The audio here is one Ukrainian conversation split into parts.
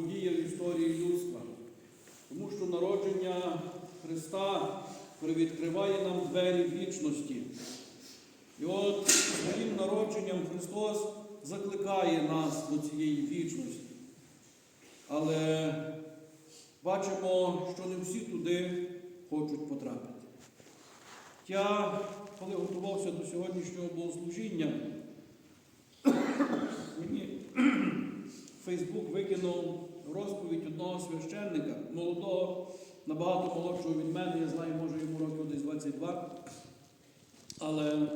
подія в історії людства. Тому що народження Христа привідкриває нам двері вічності. І от своїм народженням Христос закликає нас до цієї вічності. Але бачимо, що не всі туди хочуть потрапити. Я, коли готувався до сьогоднішнього богослужіння, мені Фейсбук викинув розповідь одного священника, молодого, набагато молодшого від мене, я знаю, може йому років десь 22, але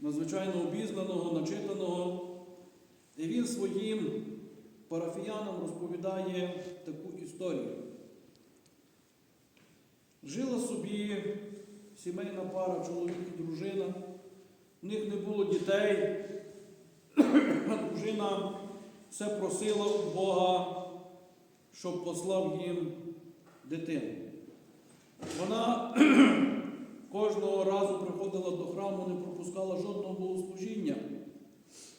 надзвичайно обізнаного, начитаного. І він своїм парафіянам розповідає таку історію. Жила собі сімейна пара, чоловік і дружина. В них не було дітей, дружина все просила у Бога, щоб послав їм дитину. Вона кожного разу приходила до храму, не пропускала жодного богослужіння,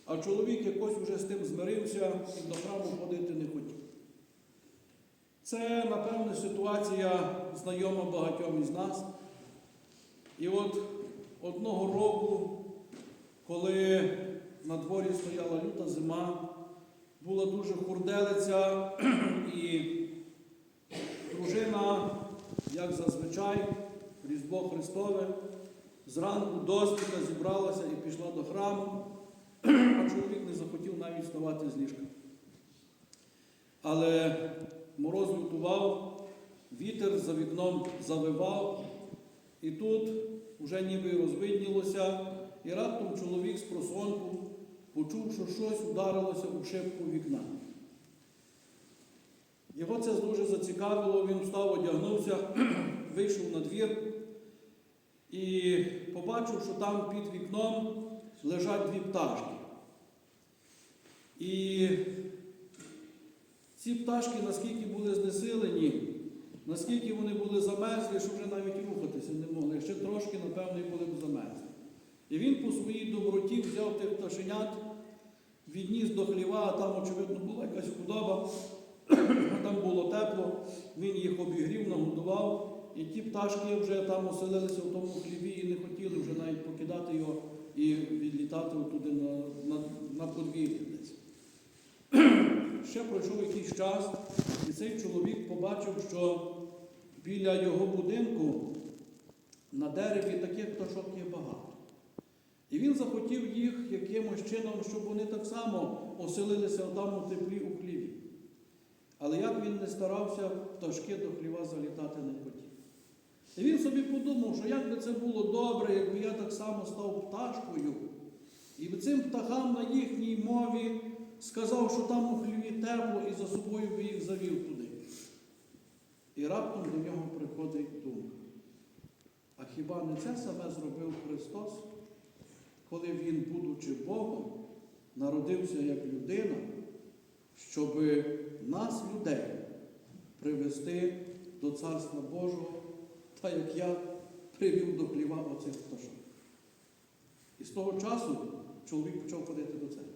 а чоловік якось уже з тим змирився і до храму ходити не хотів. Це, напевне, ситуація знайома багатьом із нас. І от одного року, коли на дворі стояла люта зима, була дуже хурделиця, і дружина, як зазвичай, Різдво Христове, зранку доспіта зібралася і пішла до храму, а чоловік не захотів навіть вставати з ліжка. Але мороз лютував, вітер за вікном завивав, і тут вже ніби розвиднілося, і раптом чоловік з просонку почув, що щось ударилося у шибку вікна. Його це дуже зацікавило, він встав, одягнувся, вийшов на двір і побачив, що там під вікном лежать дві пташки. І ці пташки, наскільки були знесилені, наскільки вони були замерзлі, що вже навіть рухатися не могли. Ще трошки, напевно, і були б замерзлі. І він по своїй доброті взяв тих пташенят, відніс до хліва, а там, очевидно, була якась худоба, там було тепло, він їх обігрів, нагодував, і ті пташки вже там оселилися в тому хліві і не хотіли вже навіть покидати його і відлітати туди на, на, на подвір'я десь. Ще пройшов якийсь час, і цей чоловік побачив, що біля його будинку на дереві таких пташок є багато. І він захотів їх якимось чином, щоб вони так само оселилися там у теплі у хліві. Але як він не старався, пташки до хліва залітати не хотів. І він собі подумав, що як би це було добре, якби я так само став пташкою, і цим птахам на їхній мові сказав, що там у хліві тепло, і за собою би їх завів туди. І раптом до нього приходить думка. А хіба не це саме зробив Христос, коли Він, будучи Богом, народився як людина, щоб нас, людей, привести до Царства Божого, та як я привів до хліва оцих пташок. І з того часу чоловік почав ходити до церкви.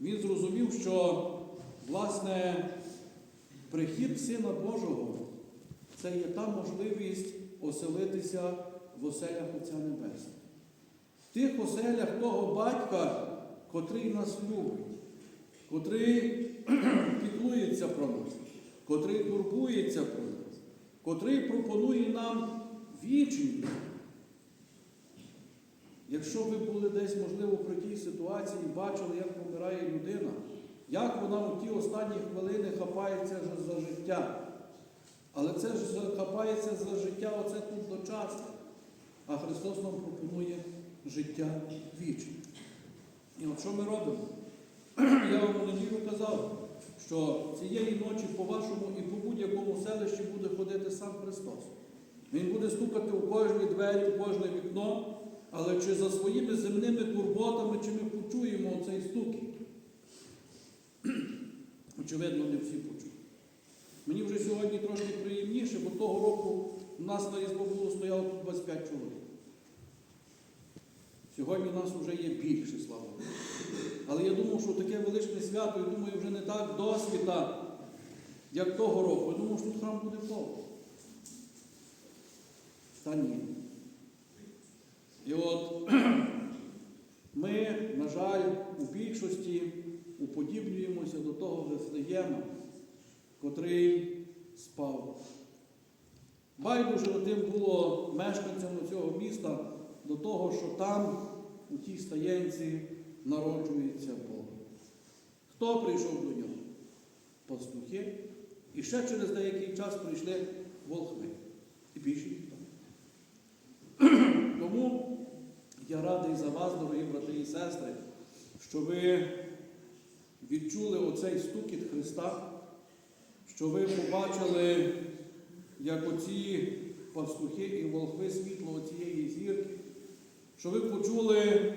Він зрозумів, що, власне, прихід Сина Божого це є та можливість оселитися в оселях Отця Небесного. В тих оселях того батька, котрий нас любить, котрий піклується про нас, котрий турбується про нас, котрий пропонує нам вічність. Якщо ви були десь, можливо, при тій ситуації і бачили, як помирає людина, як вона у ті останні хвилини хапається за життя. Але це ж хапається за життя, оце тут дочасне. А Христос нам пропонує життя вічне. І от що ми робимо? Я вам у неділю казав, що цієї ночі по вашому і по будь-якому селищі буде ходити сам Христос. Він буде стукати у кожні двері, у кожне вікно, але чи за своїми земними турботами, чи ми почуємо цей стукіт? Очевидно, не всі почують. Мені вже сьогодні трошки приємніше, бо того року у нас на різдво було стояло 25 чоловік. Сьогодні нас вже є більше, слава. Але я думав, що таке величне свято. і думаю, вже не так досвіта, як того року. Я думав, що тут храм буде повний. Та ні. І от ми, на жаль, у більшості уподібнюємося до того Вифлеєма, котрий спав. Байдуже тим було мешканцям цього міста до того, що там, у тій стаєнці, народжується Бог. Хто прийшов до нього? Пастухи. І ще через деякий час прийшли волхви. І більше ніхто. Тому я радий за вас, дорогі брати і сестри, що ви відчули оцей стукіт Христа, що ви побачили, як оці пастухи і волхви світло цієї зірки, що ви почули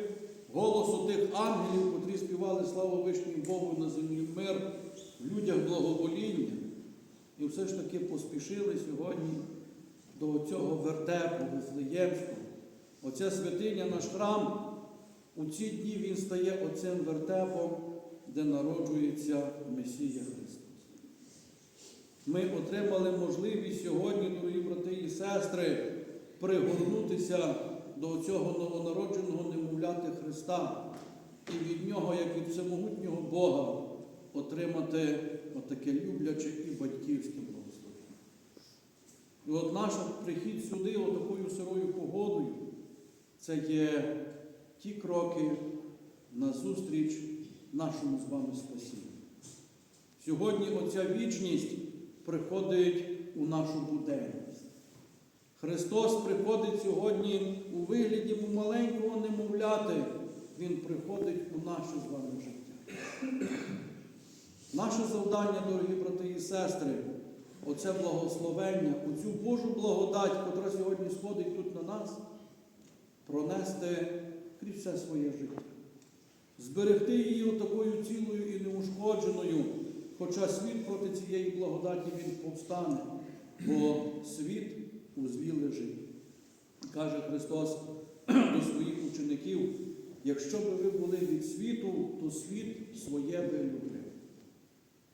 голосу тих ангелів, котрі співали славу Вишній Богу на землі мир, в людях благовоління. І все ж таки поспішили сьогодні до цього вертепу Вифлеємського. Оця святиня, наш храм, у ці дні він стає оцим вертепом, де народжується Месія Христос. Ми отримали можливість сьогодні, дорогі брати і сестри, пригорнутися до цього новонародженого немовляти Христа і від нього, як від всемогутнього Бога, отримати отаке любляче і батьківське благословення. І от наш прихід сюди, отакою сирою погодою, це є ті кроки назустріч нашому з вами спасінню. Сьогодні оця вічність приходить у нашу буденність. Христос приходить сьогодні у вигляді маленького немовляти, Він приходить у наше з вами життя. Наше завдання, дорогі брати і сестри, оце благословення, оцю Божу благодать, котра сьогодні сходить тут на нас, пронести крізь все своє життя. Зберегти її такою цілою і неушкодженою, хоча світ проти цієї благодаті він повстане, бо світ у злі лежить. Каже Христос до своїх учеників, якщо би ви були від світу, то світ своє би любив.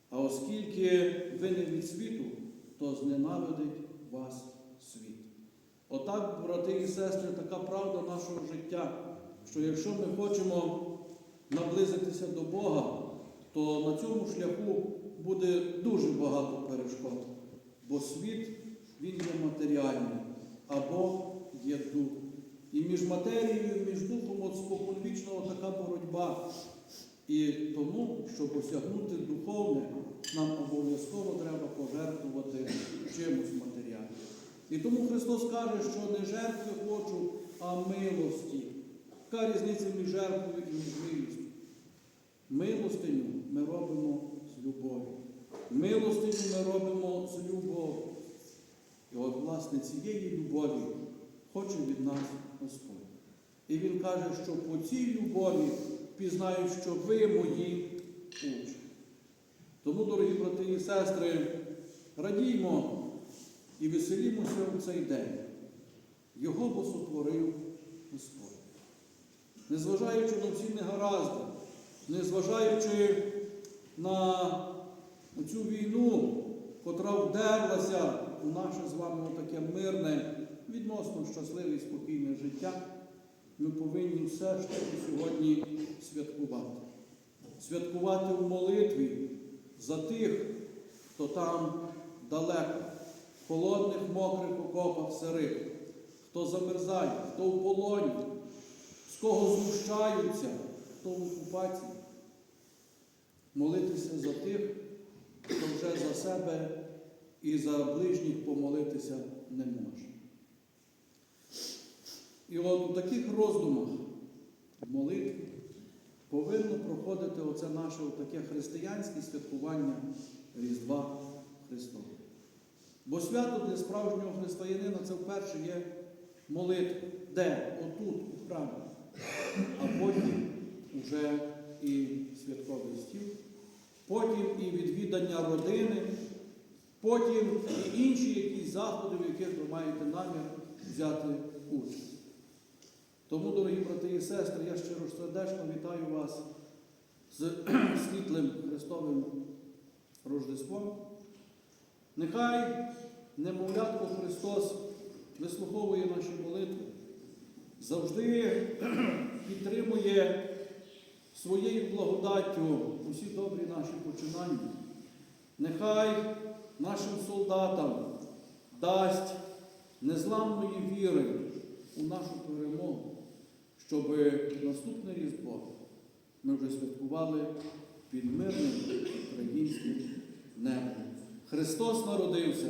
А оскільки ви не від світу, то зненавидить вас світ. Отак, брати і сестри, така правда нашого життя, що якщо ми хочемо наблизитися до Бога, то на цьому шляху буде дуже багато перешкод. Бо світ він є матеріальний, а Бог є дух. І між матерією, між духом от споконвічного така боротьба. І тому, щоб осягнути духовне, нам обов'язково треба пожертвувати чимось матеріальним. І тому Христос каже, що не жертви хочу, а милості. Яка різниця між жертвою і між милістю? Милостиню ми робимо з любові. Милостиню ми робимо з любові. І от, власне, цієї любові хоче від нас Господь. І Він каже, що по цій любові пізнають, що ви мої учні. Тому, дорогі брати і сестри, радіймо і веселімося у цей день. Його бо сотворив Господь. Незважаючи на всі негаразди, незважаючи на цю війну, котра вдерлася у наше з вами таке мирне, відносно щасливе і спокійне життя, ми повинні все ж таки сьогодні святкувати. Святкувати в молитві за тих, хто там далеко, в холодних, мокрих окопах сирих, хто замерзає, хто в полоні, з кого знущаються, хто в окупації. Молитися за тих, хто вже за себе і за ближніх помолитися не може. І от у таких роздумах в молитві повинно проходити оце наше таке християнське святкування Різдва Христова. Бо свято для справжнього християнина це вперше є молитва. Де? Отут, у храмі. А потім вже і святковий стіл, потім і відвідання родини, потім і інші якісь заходи, в яких ви маєте намір взяти участь. Тому, дорогі брати і сестри, я щиро сердечно вітаю вас з світлим Христовим Рождеством. Нехай немовлятко Христос вислуховує наші молитви, завжди підтримує своєю благодаттю усі добрі наші починання. Нехай нашим солдатам дасть незламної віри у нашу перемогу, щоб наступне Різдво ми вже святкували під мирним українським небом. Христос народився!